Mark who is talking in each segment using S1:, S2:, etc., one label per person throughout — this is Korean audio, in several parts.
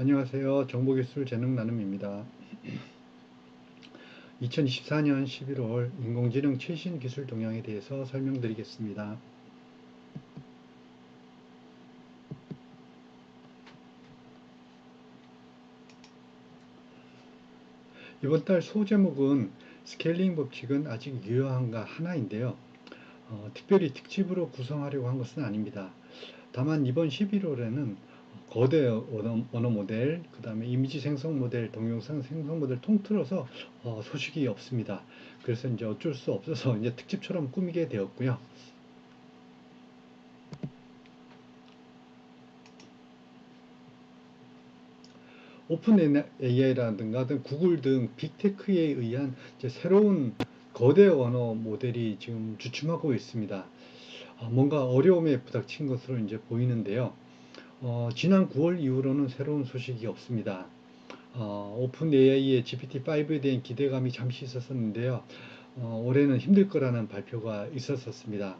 S1: 안녕하세요. 정보기술 재능 나눔입니다. 2024년 11월 인공지능 최신 기술 동향에 대해서 설명드리겠습니다. 이번 달 소제목은 스케일링 법칙은 아직 유효한가 하나인데요. 어, 특별히 특집으로 구성하려고 한 것은 아닙니다. 다만 이번 11월에는 거대 언어, 언어 모델, 그 다음에 이미지 생성 모델, 동영상 생성 모델 통틀어서 어, 소식이 없습니다. 그래서 이제 어쩔 수 없어서 이제 특집처럼 꾸미게 되었고요. 오픈 AI라든가 등 구글 등 빅테크에 의한 새로운 거대 언어 모델이 지금 주춤하고 있습니다. 어, 뭔가 어려움에 부닥친 것으로 이제 보이는데요. 어, 지난 9월 이후로는 새로운 소식이 없습니다. 어, 오픈 AI의 GPT-5에 대한 기대감이 잠시 있었는데요. 어, 올해는 힘들 거라는 발표가 있었습니다.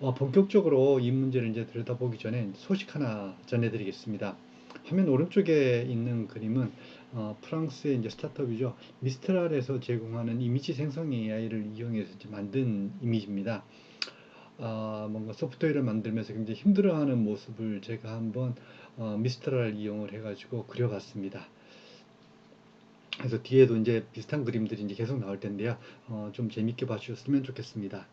S1: 어, 본격적으로 이 문제를 이제 들여다보기 전에 소식 하나 전해드리겠습니다. 화면 오른쪽에 있는 그림은 어, 프랑스의 이제 스타트업이죠. 미스트랄에서 제공하는 이미지 생성 AI를 이용해서 만든 이미지입니다. 어, 뭔가 소프트웨어를 만들면서 굉장히 힘들어하는 모습을 제가 한번 어, 미스트랄 이용을 해가지고 그려봤습니다. 그래서 뒤에도 이제 비슷한 그림들이 이제 계속 나올 텐데요. 어, 좀 재밌게 봐주셨으면 좋겠습니다.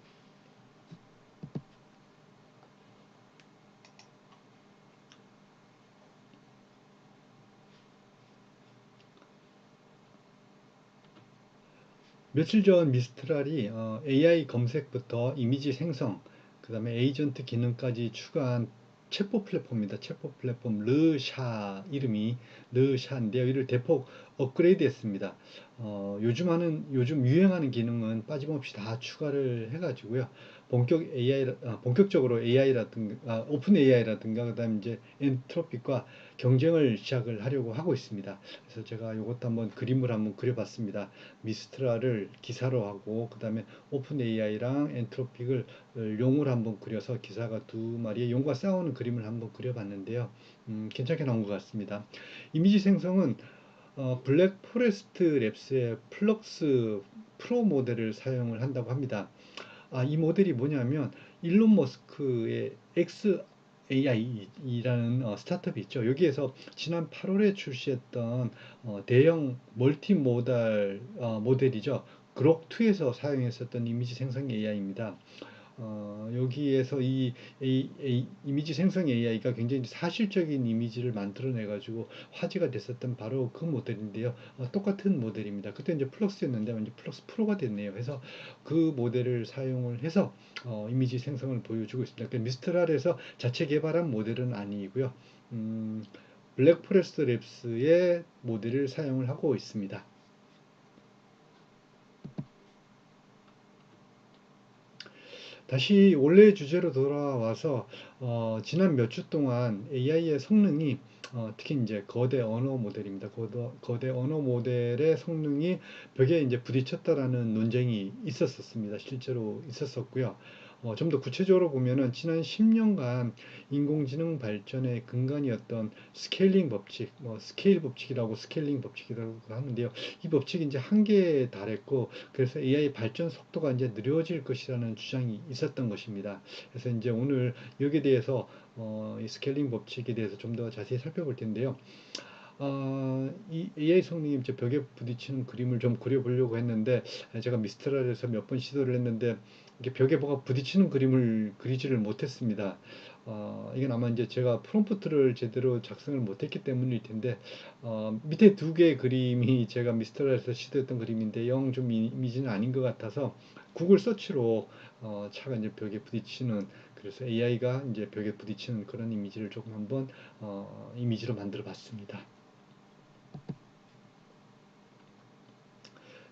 S1: 며칠 전 미스트랄이 어, AI 검색부터 이미지 생성, 그 다음에 에이전트 기능까지 추가한 챗봇 플랫폼입니다. 챗봇 플랫폼 르샤 이름이 르샤인데요. 이를 대폭 업그레이드 했습니다. 어, 요즘 하는 요즘 유행하는 기능은 빠짐없이 다 추가를 해가지고요. 본격 AI 아, 본격적으로 AI라든가 아, 오픈 AI라든가 그 다음 이제 엔트로픽과 경쟁을 시작을 하려고 하고 있습니다. 그래서 제가 이것도 한번 그림을 한번 그려봤습니다. 미스트라를 기사로 하고 그 다음에 오픈 AI랑 엔트로픽을 용을 한번 그려서 기사가 두 마리의 용과 싸우는 그림을 한번 그려봤는데요. 음, 괜찮게 나온 것 같습니다. 이미지 생성은 어, 블랙 포레스트 랩스의 플럭스 프로 모델을 사용을 한다고 합니다. 아, 이 모델이 뭐냐면 일론 머스크의 X AI라는 어, 스타트업이 있죠. 여기에서 지난 8월에 출시했던 어, 대형 멀티모달 어, 모델이죠. 그록2에서 사용했었던 이미지 생성 AI입니다. 어, 여기에서 이, 이, 이, 이미지 생성 AI가 굉장히 사실적인 이미지를 만들어내 가지고 화제가 됐었던 바로 그 모델인데요. 어, 똑같은 모델입니다. 그때 이제 플럭스였는데 이제 플럭스 프로가 됐네요. 그래서 그 모델을 사용을 해서 어, 이미지 생성을 보여주고 있습니다. 그 미스트랄에서 자체 개발한 모델은 아니고요. 음, 블랙 포레스트 랩스의 모델을 사용을 하고 있습니다. 다시 원래 주제로 돌아와서 어, 지난 몇 주 동안 AI의 성능이 어, 특히 이제 거대 언어 모델입니다. 거대, 거대 언어 모델의 성능이 벽에 이제 부딪혔다라는 논쟁이 있었었습니다. 실제로 있었었고요. 어, 좀 더 구체적으로 보면은 지난 10년간 인공지능 발전의 근간이었던 스케일링 법칙, 뭐 스케일 법칙이라고 스케일링 법칙이라고 하는데요. 이 법칙이 이제 한계에 달했고 그래서 AI 발전 속도가 이제 느려질 것이라는 주장이 있었던 것입니다. 그래서 이제 오늘 여기에 대해서 어, 이 스케일링 법칙에 대해서 좀 더 자세히 살펴볼 텐데요. 어, 이 AI 성능이 이제 벽에 부딪히는 그림을 좀 그려보려고 했는데 제가 미스트랄에서 몇 번 시도를 했는데 이게 벽에 뭐가 부딪히는 그림을 그리지를 못했습니다. 어, 이건 아마 이제 제가 프롬프트를 제대로 작성을 못했기 때문일 텐데 어, 밑에 두 개의 그림이 제가 미스터라에서 시도했던 그림인데 영 좀 이미지는 아닌 것 같아서 구글 서치로 어, 차가 이제 벽에 부딪히는 그래서 AI가 이제 벽에 부딪히는 그런 이미지를 조금 한번 어, 이미지로 만들어 봤습니다.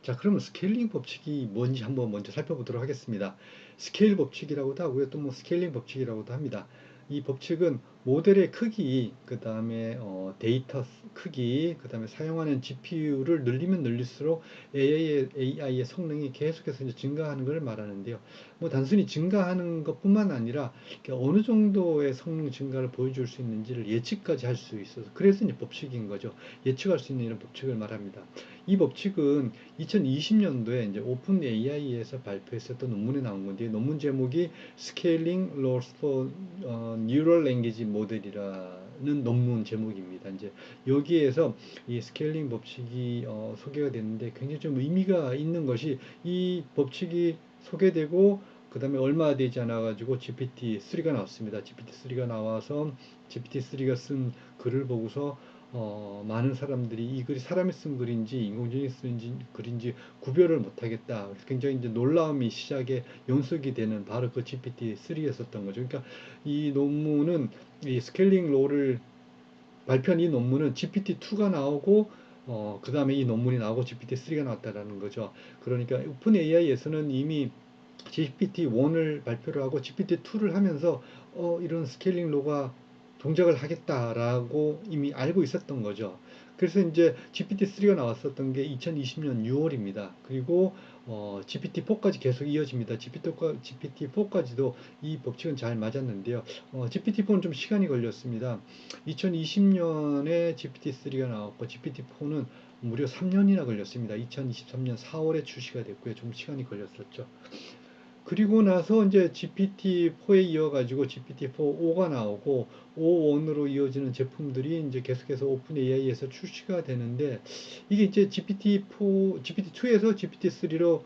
S1: 자, 그러면 스케일링 법칙이 뭔지 한번 먼저 살펴보도록 하겠습니다. 스케일 법칙이라고도 하고요. 또 뭐 스케일링 법칙이라고도 합니다. 이 법칙은 모델의 크기, 그 다음에 어, 데이터 크기, 그 다음에 사용하는 GPU를 늘리면 늘릴수록 AI의, AI의 성능이 계속해서 이제 증가하는 것을 말하는데요. 뭐 단순히 증가하는 것뿐만 아니라 어느 정도의 성능 증가를 보여줄 수 있는지를 예측까지 할 수 있어서 그래서 이제 법칙인 거죠. 예측할 수 있는 이런 법칙을 말합니다. 이 법칙은 2020년도에 이제 오픈 AI에서 발표했었던 논문에 나온 건데 논문 제목이 Scaling Laws for 어, Neural Language Model이라는 논문 제목입니다. 이제 여기에서 이 스케일링 법칙이 어, 소개가 됐는데 굉장히 좀 의미가 있는 것이 이 법칙이 소개되고 그 다음에 얼마 되지 않아 가지고 GPT-3가 나왔습니다. GPT-3가 나와서 GPT-3가 쓴 글을 보고서 어, 많은 사람들이 이 글이 사람이 쓴 글인지 인공지능이 쓴 글인지 구별을 못하겠다. 굉장히 이제 놀라움이 시작에 연속이 되는 바로 그 GPT-3였었던 거죠. 그러니까 이 논문은 이 스케일링 로를 발표한 이 논문은 GPT-2가 나오고 어, 그 다음에 이 논문이 나오고 GPT-3가 나왔다라는 거죠. 그러니까 오픈 AI에서는 이미 GPT-1을 발표를 하고 GPT-2를 하면서 어, 이런 스케일링 로가 동작을 하겠다라고 이미 알고 있었던 거죠. 그래서 이제 GPT-3가 나왔었던 게 2020년 6월입니다. 그리고 어, GPT-4까지 계속 이어집니다. GPT-4까지도 이 법칙은 잘 맞았는데요. 어, GPT-4는 좀 시간이 걸렸습니다. 2020년에 GPT-3가 나왔고 GPT-4는 무려 3년이나 걸렸습니다. 2023년 4월에 출시가 됐고요. 좀 시간이 걸렸었죠. 그리고 나서 이제 GPT-4에 이어가지고 GPT-4.5가 나오고 5.1으로 이어지는 제품들이 이제 계속해서 오픈 AI에서 출시가 되는데 이게 이제 GPT-4, GPT-2에서 GPT-3로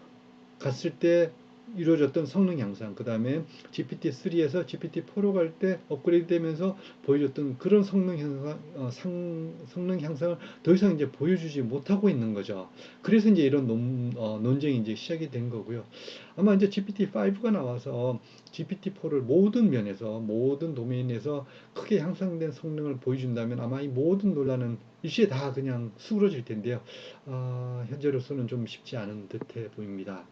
S1: 갔을 때 이루어졌던 성능 향상, 그 다음에 GPT-3에서 GPT-4로 갈 때 업그레이드 되면서 보여줬던 그런 성능 향상, 어, 상, 성능 향상을 더 이상 이제 보여주지 못하고 있는 거죠. 그래서 이제 이런 논, 어, 논쟁이 이제 시작이 된 거고요. 아마 이제 GPT-5가 나와서 GPT-4를 모든 면에서, 모든 도메인에서 크게 향상된 성능을 보여준다면 아마 이 모든 논란은 일시에 다 그냥 수그러질 텐데요. 어, 현재로서는 좀 쉽지 않은 듯해 보입니다.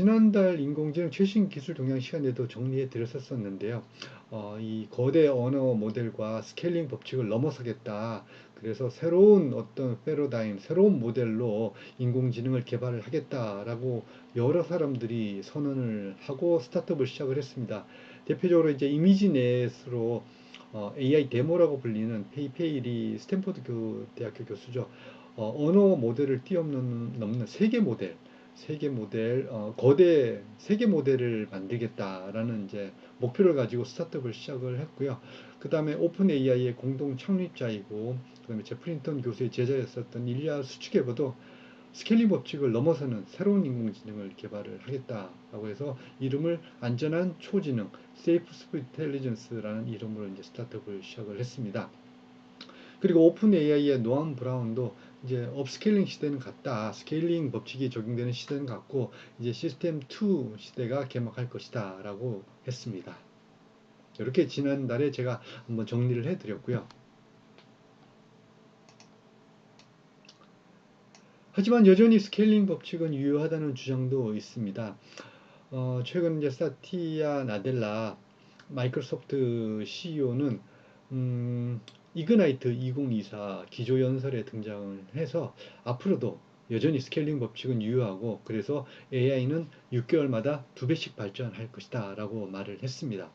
S1: 지난달 인공지능 최신 기술 동향 시간에도 정리해 드렸었는데요. 어, 이 거대 언어 모델과 스케일링 법칙을 넘어서겠다. 그래서 새로운 어떤 패러다임, 새로운 모델로 인공지능을 개발을 하겠다라고 여러 사람들이 선언을 하고 스타트업을 시작을 했습니다. 대표적으로 이제 이미지넷으로 어, AI 데모라고 불리는 페이페일이 스탠포드 교, 대학교 교수죠. 어, 언어 모델을 뛰어넘는 세계 모델, 세계 모델, 어, 거대 세계 모델을 만들겠다라는 이제 목표를 가지고 스타트업을 시작을 했고요. 그 다음에 오픈 AI의 공동 창립자이고, 그 다음에 제프린턴 교수의 제자였었던 일리아 수치게버도 스케일링 법칙을 넘어서는 새로운 인공지능을 개발을 하겠다라고 해서 이름을 안전한 초지능, Safe Intelligence라는 이름으로 이제 스타트업을 시작을 했습니다. 그리고 오픈 AI의 노암 브라운도 이제 업스케일링 시대는 갔다. 스케일링 법칙이 적용되는 시대는 갔고 이제 시스템 2 시대가 개막할 것이다 라고 했습니다. 이렇게 지난달에 제가 한번 정리를 해 드렸고요. 하지만 여전히 스케일링 법칙은 유효하다는 주장도 있습니다. 어, 최근 이제 사티아 나델라 마이크로소프트 CEO는 음, 이그나이트 2024 기조연설에 등장을 해서 앞으로도 여전히 스케일링 법칙은 유효하고 그래서 AI는 6개월마다 두 배씩 발전할 것이다 라고 말을 했습니다.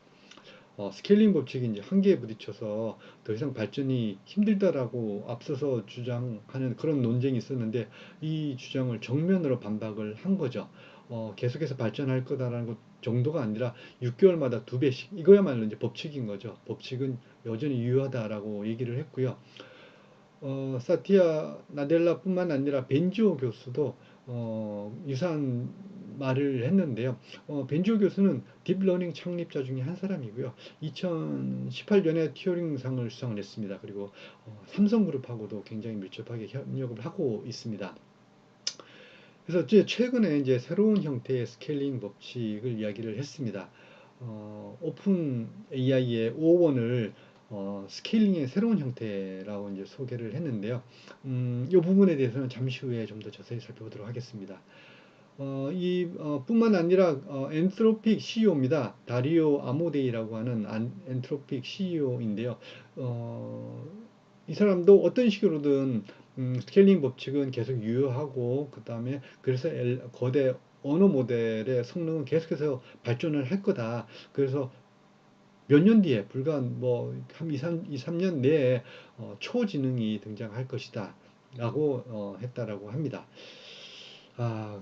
S1: 어, 스케일링 법칙이 이제 한계에 부딪혀서 더 이상 발전이 힘들다라고 앞서서 주장하는 그런 논쟁이 있었는데 이 주장을 정면으로 반박을 한 거죠. 어, 계속해서 발전할 거다라는 것 정도가 아니라 6개월마다 두 배씩 이거야말로 이제 법칙인 거죠. 법칙은 여전히 유효하다라고 얘기를 했고요. 어, 사티아 나델라뿐만 아니라 벤지오 교수도 어, 유사한 말을 했는데요. 어, 벤지오 교수는 딥러닝 창립자 중에 한 사람이고요. 2018년에 티어링상을 수상을 했습니다. 그리고 어, 삼성그룹하고도 굉장히 밀접하게 협력을 하고 있습니다. 그래서 이제 최근에 이제 새로운 형태의 스케일링 법칙을 이야기를 했습니다. 어, 오픈 AI의 5원을 어, 스케일링의 새로운 형태라고 이제 소개를 했는데요. 음, 이 부분에 대해서는 잠시 후에 좀 더 자세히 살펴보도록 하겠습니다. 어, 이 어, 뿐만 아니라 어, 엔트로픽 CEO입니다. 다리오 아모데이라고 하는 안, 엔트로픽 CEO인데요. 어, 이 사람도 어떤 식으로든 음, 스케일링 법칙은 계속 유효하고 그 다음에 그래서 엘- 거대 언어 모델의 성능은 계속해서 발전을 할 거다. 그래서 몇 년 뒤에 불과 뭐한 2, 3, 2, 3년 내에 어, 초지능이 등장할 것이다. 라고 어, 했다라고 합니다. 아,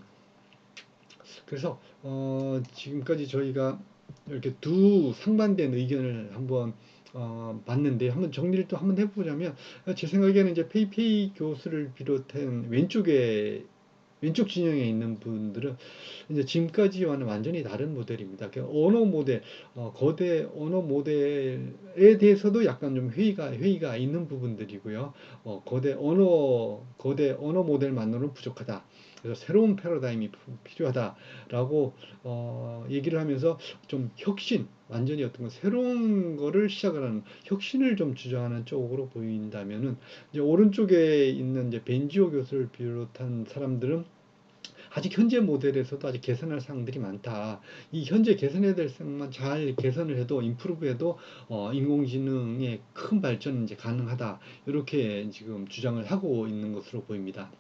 S1: 그래서 어, 지금까지 저희가 이렇게 두 상반된 의견을 한번 어, 봤는데 한번 정리를 또 한번 해보자면 제 생각에는 이제 페이페이 교수를 비롯한 왼쪽에 왼쪽 진영에 있는 분들은 이제 지금까지와는 완전히 다른 모델입니다. 그 언어 모델, 어, 거대 언어 모델에 대해서도 약간 좀 회의가 회의가 있는 부분들이고요. 어, 거대 언어 거대 언어 모델만으로는 부족하다. 그래서 새로운 패러다임이 필요하다라고 어, 얘기를 하면서 좀 혁신, 완전히 어떤 거 새로운 거를 시작을 하는 혁신을 좀 주장하는 쪽으로 보인다면은 이제 오른쪽에 있는 이제 벤지오 교수를 비롯한 사람들은 아직 현재 모델에서도 아직 개선할 사항들이 많다. 이 현재 개선해야 될 사항만 잘 개선을 해도 인프루브해도 어, 인공지능의 큰 발전은 이제 가능하다. 이렇게 지금 주장을 하고 있는 것으로 보입니다.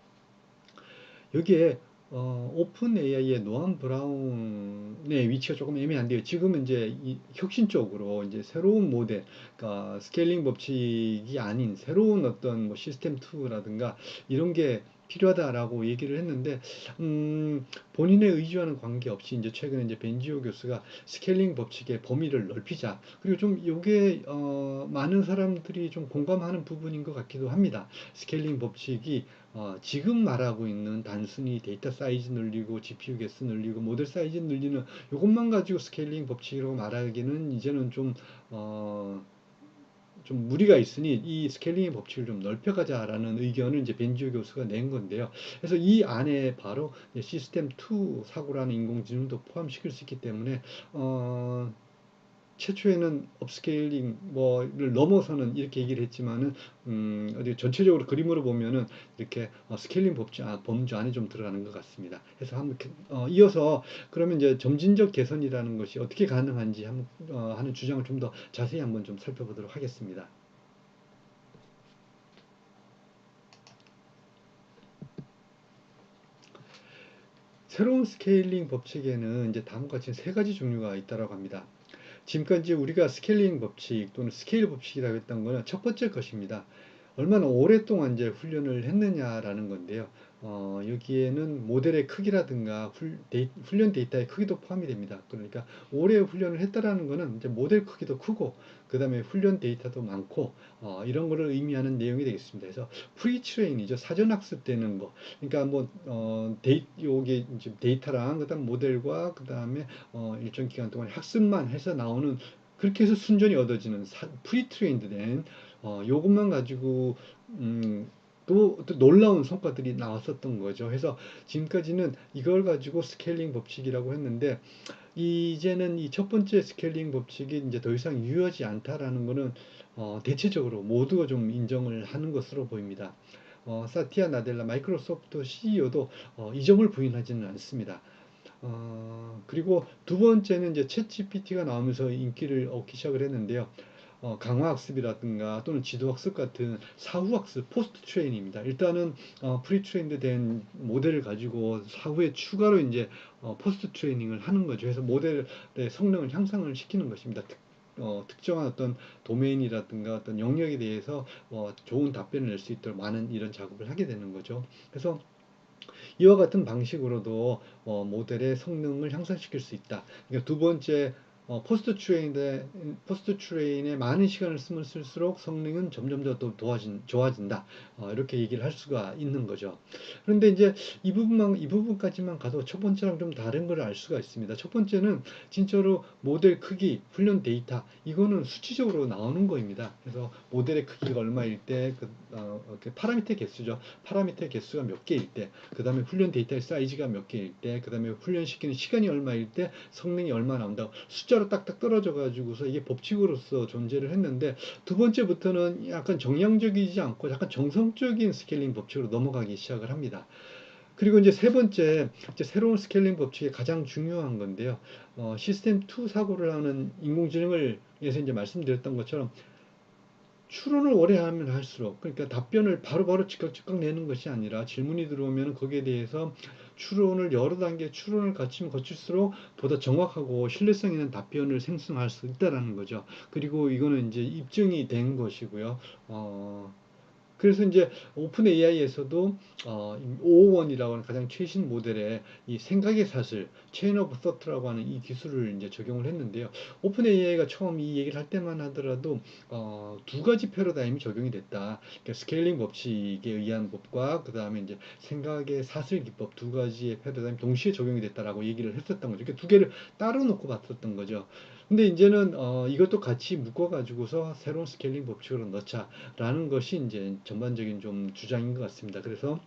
S1: 여기에 어, 오픈 AI의 노암 브라운의 위치가 조금 애매한데요. 지금은 이제 이 혁신 쪽으로 이제 새로운 모델, 그러니까 스케일링 법칙이 아닌 새로운 어떤 뭐 시스템 2라든가 이런 게 필요하다라고 얘기를 했는데 음, 본인의 의지와는 관계없이 이제 최근에 이제 벤지오 교수가 스케일링 법칙의 범위를 넓히자 그리고 좀 이게 어, 많은 사람들이 좀 공감하는 부분인 것 같기도 합니다. 스케일링 법칙이 어, 지금 말하고 있는 단순히 데이터 사이즈 늘리고 GPU 개수 늘리고 모델 사이즈 늘리는 이것만 가지고 스케일링 법칙이라고 말하기는 이제는 좀 어, 좀 무리가 있으니 이 스케일링의 법칙을 좀 넓혀가자라는 의견을 이제 벤지오 교수가 낸 건데요. 그래서 이 안에 바로 시스템 2 사고라는 인공지능도 포함시킬 수 있기 때문에 어, 최초에는 업스케일링 뭐를 넘어서는 이렇게 얘기를 했지만은 음, 어디 전체적으로 그림으로 보면은 이렇게 어, 스케일링 법칙 아, 범주 안에 좀 들어가는 것 같습니다. 그래서 한번 어, 이어서 그러면 이제 점진적 개선이라는 것이 어떻게 가능한지 한번 어, 하는 주장을 좀 더 자세히 한번 좀 살펴보도록 하겠습니다. 새로운 스케일링 법칙에는 이제 다음과 같이 세 가지 종류가 있다고 합니다. 지금까지 우리가 스케일링 법칙 또는 스케일 법칙이라고 했던 거는 첫 번째 것입니다. 얼마나 오랫동안 이제 훈련을 했느냐라는 건데요. 어, 여기에는 모델의 크기라든가 훌, 데이, 훈련 데이터의 크기도 포함이 됩니다. 그러니까 오래 훈련을 했다라는 거는 이제 모델 크기도 크고 그 다음에 훈련 데이터도 많고 어, 이런 거를 의미하는 내용이 되겠습니다. 그래서 프리 트레인이죠. 사전 학습되는 거. 그러니까 뭐 어, 데이 요게 이제 데이터랑 그다음 모델과 그다음에 어, 일정 기간 동안 학습만 해서 나오는 그렇게 해서 순전히 얻어지는 프리 트레인드 된 어, 요것만 가지고 음, 또, 또 놀라운 성과들이 나왔었던 거죠. 그래서 지금까지는 이걸 가지고 스케일링 법칙이라고 했는데 이제는 이 첫 번째 스케일링 법칙이 이제 더 이상 유효하지 않다라는 거는 어, 대체적으로 모두가 좀 인정을 하는 것으로 보입니다. 어, 사티아 나델라 마이크로소프트 CEO도 어, 이 점을 부인하지는 않습니다. 어, 그리고 두 번째는 이제 챗 GPT가 나오면서 인기를 얻기 시작을 했는데요. 어, 강화학습이라든가 또는 지도학습 같은 사후학습, 포스트 트레인입니다. 일단은 어, 프리 트레인드 된 모델을 가지고 사후에 추가로 이제 어, 포스트 트레이닝을 하는 거죠. 그래서 모델의 성능을 향상을 시키는 것입니다. 특, 어, 특정한 어떤 도메인이라든가 어떤 영역에 대해서 어, 좋은 답변을 낼 수 있도록 많은 이런 작업을 하게 되는 거죠. 그래서 이와 같은 방식으로도 어, 모델의 성능을 향상시킬 수 있다. 그러니까 두 번째 어, 포스트 트레인에 포스트 트레인에 많은 시간을 쓰면 쓸수록 성능은 점점 더 도와진, 좋아진다. 어, 이렇게 얘기를 할 수가 있는 거죠. 그런데 이제 이 부분만 이 부분까지만 가도 첫 번째랑 좀 다른 걸 알 수가 있습니다. 첫 번째는 진짜로 모델 크기, 훈련 데이터 이거는 수치적으로 나오는 거입니다. 그래서 모델의 크기가 얼마일 때, 그, 어, 그 파라미터 개수죠. 파라미터 개수가 몇 개일 때, 그 다음에 훈련 데이터의 사이즈가 몇 개일 때, 그 다음에 훈련시키는 시간이 얼마일 때, 성능이 얼마 나온다고 숫자 숫자로 딱딱 떨어져 가지고서 이게 법칙으로서 존재를 했는데 두 번째부터는 약간 정량적이지 않고 약간 정성적인 스케일링 법칙으로 넘어가기 시작을 합니다. 그리고 이제 세 번째, 이제 새로운 스케일링 법칙이 가장 중요한 건데요. 어, 시스템 2 사고를 하는 인공지능을 위해서 이제 말씀드렸던 것처럼 추론을 오래 하면 할수록 그러니까 답변을 바로바로 즉각즉각 내는 것이 아니라 질문이 들어오면 거기에 대해서 추론을 여러 단계 추론을 거치면 거칠수록 보다 정확하고 신뢰성 있는 답변을 생성할 수 있다라는 거죠. 그리고 이거는 이제 입증이 된 것이고요. 어, 그래서 이제 오픈 AI에서도 어, 551이라고 하는 가장 최신 모델의 이 생각의 사슬, 체인 오브 서트라고 하는 이 기술을 이제 적용을 했는데요. 오픈 AI가 처음 이 얘기를 할 때만 하더라도 어, 두 가지 패러다임이 적용이 됐다. 그러니까 스케일링 법칙에 의한 법과 그 다음에 이제 생각의 사슬 기법 두 가지의 패러다임 동시에 적용이 됐다라고 얘기를 했었던 거죠. 그러니까 두 개를 따로 놓고 봤었던 거죠. 근데 이제는 어, 이것도 같이 묶어 가지고서 새로운 스케일링 법칙으로 넣자라는 것이 이제 전반적인 좀 주장인 것 같습니다. 그래서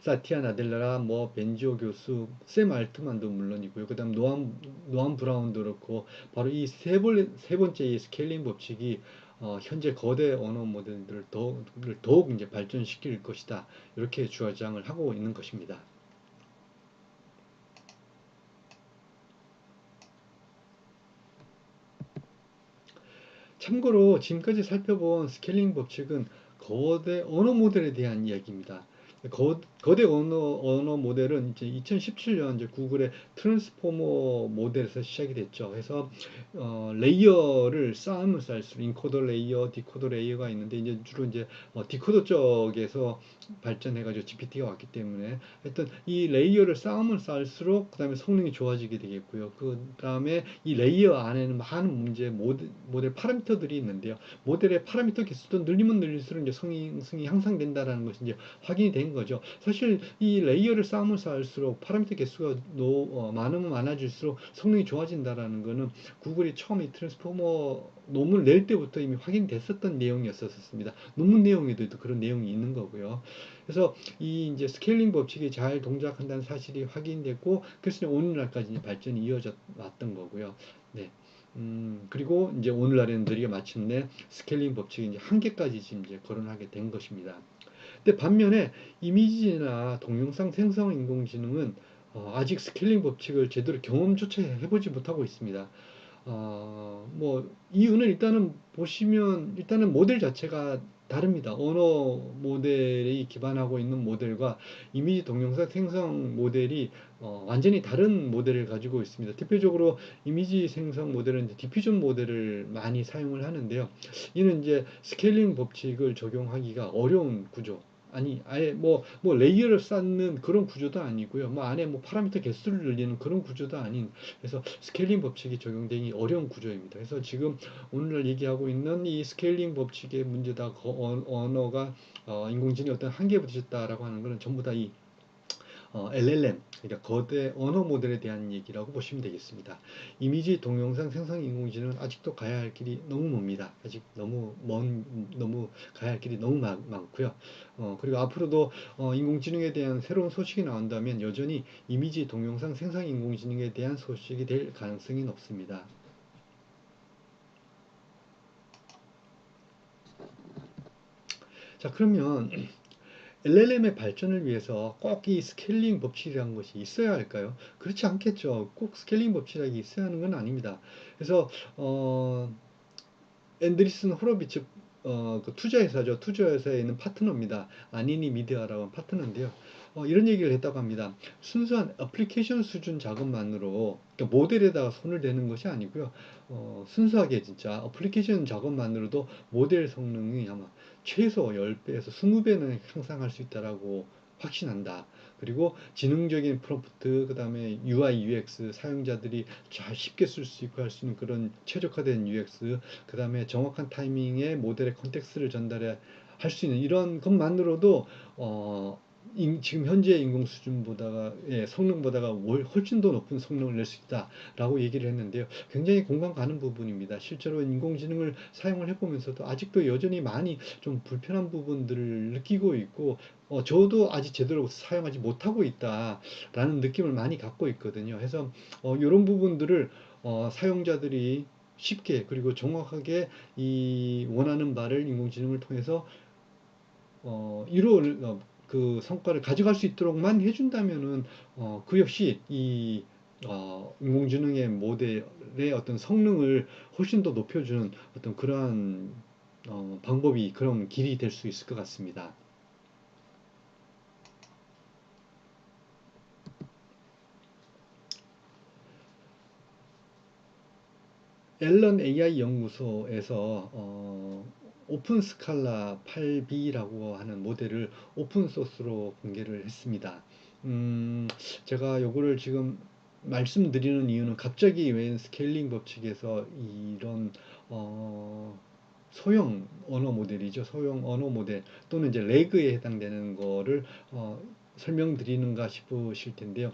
S1: 사티아 나델라라, 뭐 벤지오 교수, 샘 알트만도 물론이고요. 그다음 노암 노암 브라운도 그렇고 바로 이세세 번째 이 스케일링 법칙이 어, 현재 거대 언어 모델들을 더욱, 더욱 이제 발전시킬 것이다. 이렇게 주장을 하고 있는 것입니다. 참고로 지금까지 살펴본 스케일링 법칙은 거대 언어 모델에 대한 이야기입니다. 거, 대 언어, 언어 모델은 이제 2017년 이제 구글의 트랜스포머 모델에서 시작이 됐죠. 그래서 어, 레이어를 쌓으면 쌓을수록 인코더 레이어, 디코더 레이어가 있는데 이제 주로 이제 어, 디코더 쪽에서 발전해가지고 GPT가 왔기 때문에 하여튼 이 레이어를 쌓으면 쌓을수록 그 다음에 성능이 좋아지게 되겠고요. 그 다음에 이 레이어 안에는 많은 문제 모델, 모델 파라미터들이 있는데요. 모델의 파라미터 개수도 늘리면 늘릴수록 이제 성능이 향상된다라는 것이 이제 확인이 된 거죠. 사실 이 레이어를 쌓으면 쌓을수록 파라미터 개수가 노, 어, 많으면 많아질수록 성능이 좋아진다라는 거는 구글이 처음 이 트랜스포머 논문을 낼 때부터 이미 확인됐었던 내용이었었습니다. 논문 내용에도 그런 내용이 있는 거고요. 그래서 이 이제 스케일링 법칙이 잘 동작한다는 사실이 확인됐고 그래서 오늘날까지 발전이 이어져 왔던 거고요. 네. 음, 그리고 이제 오늘날에는 드디어 마침내 스케일링 법칙이 이제 한계까지 지금 이제 거론하게 된 것입니다. 근데 반면에 이미지나 동영상 생성 인공지능은 어, 아직 스케일링 법칙을 제대로 경험조차 해보지 못하고 있습니다. 어, 뭐 이유는 일단은 보시면 일단은 모델 자체가 다릅니다. 언어 모델이 기반하고 있는 모델과 이미지 동영상 생성 모델이 어, 완전히 다른 모델을 가지고 있습니다. 대표적으로 이미지 생성 모델은 디퓨전 모델을 많이 사용을 하는데요. 이는 이제 스케일링 법칙을 적용하기가 어려운 구조. 아니 아예 뭐뭐 뭐 레이어를 쌓는 그런 구조도 아니고요. 뭐 안에 뭐 파라미터 개수를 늘리는 그런 구조도 아닌 그래서 스케일링 법칙이 적용되기 어려운 구조입니다. 그래서 지금 오늘날 얘기하고 있는 이 스케일링 법칙의 문제다 언어가 어, 인공지능이 어떤 한계에 부딪혔다라고 하는 것은 전부 다 이 어, LLM, 그러니까 거대 언어 모델에 대한 얘기라고 보시면 되겠습니다. 이미지 동영상 생성 인공지능은 아직도 가야 할 길이 너무 멉니다. 아직 너무 먼, 너무 가야 할 길이 너무 많, 많고요. 어, 그리고 앞으로도 어, 인공지능에 대한 새로운 소식이 나온다면 여전히 이미지 동영상 생성 인공지능에 대한 소식이 될 가능성이 높습니다. 자, 그러면 LLM의 발전을 위해서 꼭 이 스케일링 법칙이라는 것이 있어야 할까요? 그렇지 않겠죠. 꼭 스케일링 법칙이 있어야 하는 건 아닙니다. 그래서 어, 앤드리슨 호로비츠 어, 그 투자회사죠. 투자회사에 있는 파트너입니다. 아니니 미디어라고 하는 파트너인데요. 어, 이런 얘기를 했다고 합니다. 순수한 애플리케이션 수준 작업만으로 그러니까 모델에다가 손을 대는 것이 아니고요. 어, 순수하게 진짜 애플리케이션 작업만으로도 모델 성능이 아마 최소 10배에서 20배는 향상할 수 있다라고 확신한다. 그리고 지능적인 프롬프트, 그 다음에 UI, UX 사용자들이 잘 쉽게 쓸 수 있고 할 수 있는 그런 최적화된 UX, 그 다음에 정확한 타이밍에 모델의 컨텍스트를 전달해 할 수 있는 이런 것만으로도 어, 인, 지금 현재 인공 수준보다가 예, 성능보다가 훨씬 더 높은 성능을 낼 수 있다라고 얘기를 했는데요. 굉장히 공감 가는 부분입니다. 실제로 인공지능을 사용을 해보면서도 아직도 여전히 많이 좀 불편한 부분들을 느끼고 있고 어, 저도 아직 제대로 사용하지 못하고 있다라는 느낌을 많이 갖고 있거든요. 그래서 어, 이런 부분들을 어, 사용자들이 쉽게 그리고 정확하게 이 원하는 바를 인공지능을 통해서 어, 이루 어, 그 성과를 가져갈 수 있도록만 해준다면은 어, 그 역시 이 어, 인공지능의 모델의 어떤 성능을 훨씬 더 높여주는 어떤 그러한 어, 방법이 그런 길이 될 수 있을 것 같습니다. 앨런 AI 연구소에서 어, 오픈 스칼라 8B라고 하는 모델을 오픈 소스로 공개를 했습니다. 음, 제가 요거를 지금 말씀드리는 이유는 갑자기 웬 스케일링 법칙에서 이런 어, 소형 언어 모델이죠. 소형 언어 모델 또는 이제 레그에 해당되는 거를 어, 설명드리는가 싶으실 텐데요.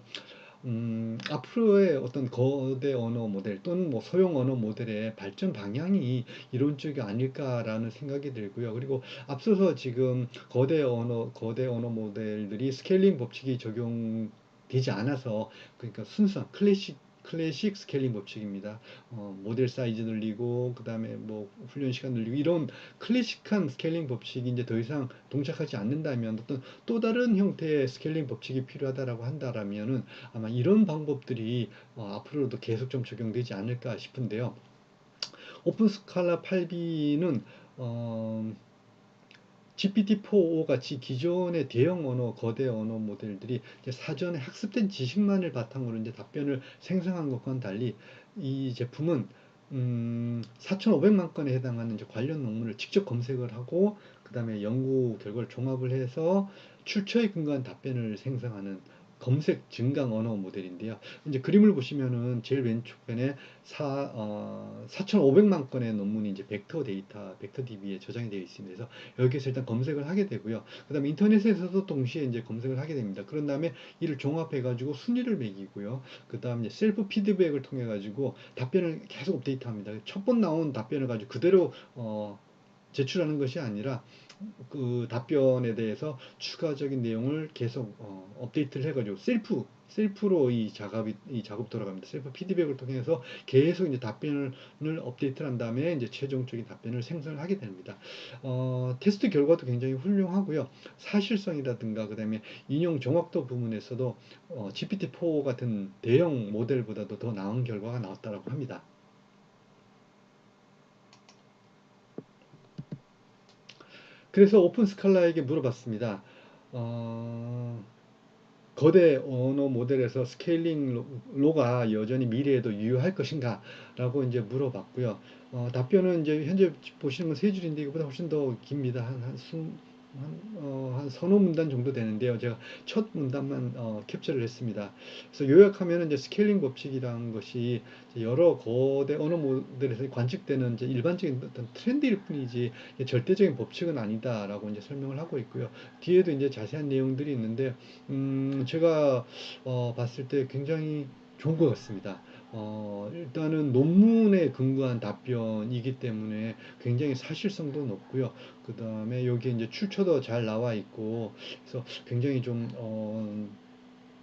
S1: 음, 앞으로의 어떤 거대 언어 모델 또는 뭐 소형 언어 모델의 발전 방향이 이런 쪽이 아닐까라는 생각이 들고요. 그리고 앞서서 지금 거대 언어, 거대 언어 모델들이 스케일링 법칙이 적용 되지 않아서 그러니까 순수한 클래식 클래식 스케일링 법칙입니다. 어, 모델 사이즈 늘리고 그 다음에 뭐 훈련 시간 늘리고 이런 클래식한 스케일링 법칙이 이제 더 이상 동작하지 않는다면 어떤 또 다른 형태의 스케일링 법칙이 필요하다라고 한다라면은 아마 이런 방법들이 어, 앞으로도 계속 좀 적용되지 않을까 싶은데요. 오픈 스칼라 8B는 어, GPT-4o 같이 기존의 대형 언어, 거대 언어 모델들이 사전에 학습된 지식만을 바탕으로 이제 답변을 생성한 것과는 달리 이 제품은 음, 4,500만 건에 해당하는 이제 관련 논문을 직접 검색을 하고 그 다음에 연구 결과를 종합을 해서 출처에 근거한 답변을 생성하는 검색 증강 언어 모델인데요. 이제 그림을 보시면은 제일 왼쪽편에 사, 어, 4,500만 건의 논문이 이제 벡터 데이터, 벡터 DB에 저장이 되어 있습니다. 그래서 여기에서 일단 검색을 하게 되고요. 그 다음에 인터넷에서도 동시에 이제 검색을 하게 됩니다. 그런 다음에 이를 종합해가지고 순위를 매기고요. 그 다음에 셀프 피드백을 통해가지고 답변을 계속 업데이트 합니다. 첫 번 나온 답변을 가지고 그대로, 어, 제출하는 것이 아니라 그 답변에 대해서 추가적인 내용을 계속 어, 업데이트를 해가지고 셀프 셀프로 이 작업이 이 작업 돌아갑니다. 셀프 피드백을 통해서 계속 이제 답변을 업데이트를 한 다음에 이제 최종적인 답변을 생성을 하게 됩니다. 어, 테스트 결과도 굉장히 훌륭하고요. 사실성이라든가 그다음에 인용 정확도 부분에서도 어, GPT-4 같은 대형 모델보다도 더 나은 결과가 나왔다라고 합니다. 그래서 오픈 스칼라에게 물어봤습니다. 어, 거대 언어 모델에서 스케일링 로가 여전히 미래에도 유효할 것인가? 라고 이제 물어봤고요. 어, 답변은 이제 현재 보시는 건 세 줄인데 이거보다 훨씬 더 깁니다. 한, 한 한, 어, 한 서너 문단 정도 되는데요. 제가 첫 문단만 어, 캡처를 했습니다. 그래서 요약하면 이제 스케일링 법칙이라는 것이 여러 거대 언어 모델에서 관측되는 이제 일반적인 어떤 트렌드일 뿐이지 절대적인 법칙은 아니다라고 이제 설명을 하고 있고요. 뒤에도 이제 자세한 내용들이 있는데, 음, 제가 어, 봤을 때 굉장히 좋은 것 같습니다. 어, 일단은 논문에 근거한 답변이기 때문에 굉장히 사실성도 높고요. 그 다음에 여기 이제 출처도 잘 나와 있고, 그래서 굉장히 좀, 어,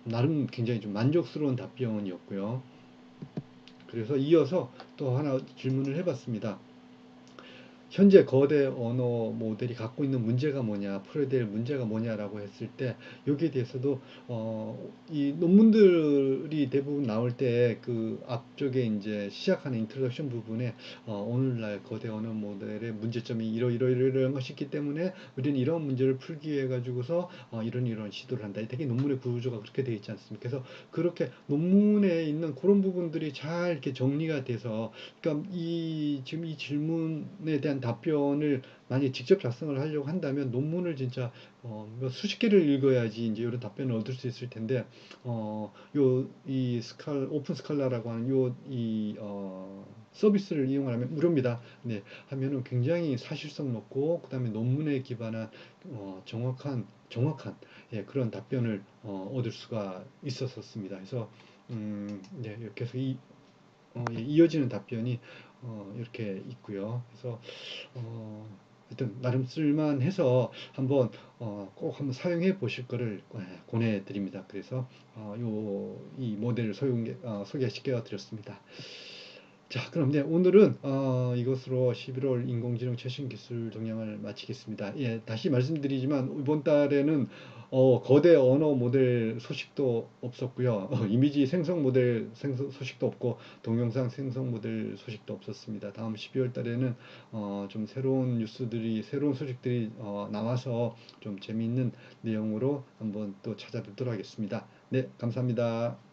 S1: 나름 굉장히 좀 만족스러운 답변이었고요. 그래서 이어서 또 하나 질문을 해봤습니다. 현재 거대 언어 모델이 갖고 있는 문제가 뭐냐, 풀어야 될 문제가 뭐냐라고 했을 때 여기에 대해서도 어, 이 논문들이 대부분 나올 때 그 앞쪽에 이제 시작하는 인트로덕션 부분에 어, 오늘날 거대 언어 모델의 문제점이 이러이러 이런 것이 있기 때문에 우리는 이런 문제를 풀기 위해 가지고서 어, 이런 이런 시도를 한다. 되게 논문의 구조가 그렇게 되어 있지 않습니까? 그래서 그렇게 논문에 있는 그런 부분들이 잘 이렇게 정리가 돼서 그러니까 이 지금 이 질문에 대한 답변을 만약 직접 작성을 하려고 한다면 논문을 진짜 어, 수십 개를 읽어야지 이제 이런 답변을 얻을 수 있을 텐데 어, 요 이 스칼 오픈 스칼라라고 하는 요이 어, 서비스를 이용하면 무료입니다. 네, 하면은 굉장히 사실성 높고 그다음에 논문에 기반한 어, 정확한 정확한 예, 그런 답변을 어, 얻을 수가 있었었습니다. 그래서 음, 네, 이렇게 해서 이 어, 예, 이어지는 답변이 어, 이렇게 있고요. 그래서 어, 하여튼 나름 쓸만해서 한번 어, 꼭 한번 사용해 보실 거를 예, 권해 드립니다. 그래서 어, 요, 이 모델을 소용, 어, 소개시켜 드렸습니다. 자, 그럼 네, 오늘은 어, 이것으로 11월 인공지능 최신 기술 동향을 마치겠습니다. 예, 다시 말씀드리지만 이번 달에는 어, 거대 언어 모델 소식도 없었고요. 어, 이미지 생성 모델 생성 소식도 없고 동영상 생성 모델 소식도 없었습니다. 다음 12월 달에는 어, 좀 새로운 뉴스들이 새로운 소식들이 어, 나와서 좀 재미있는 내용으로 한번 또 찾아뵙도록 하겠습니다. 네, 감사합니다.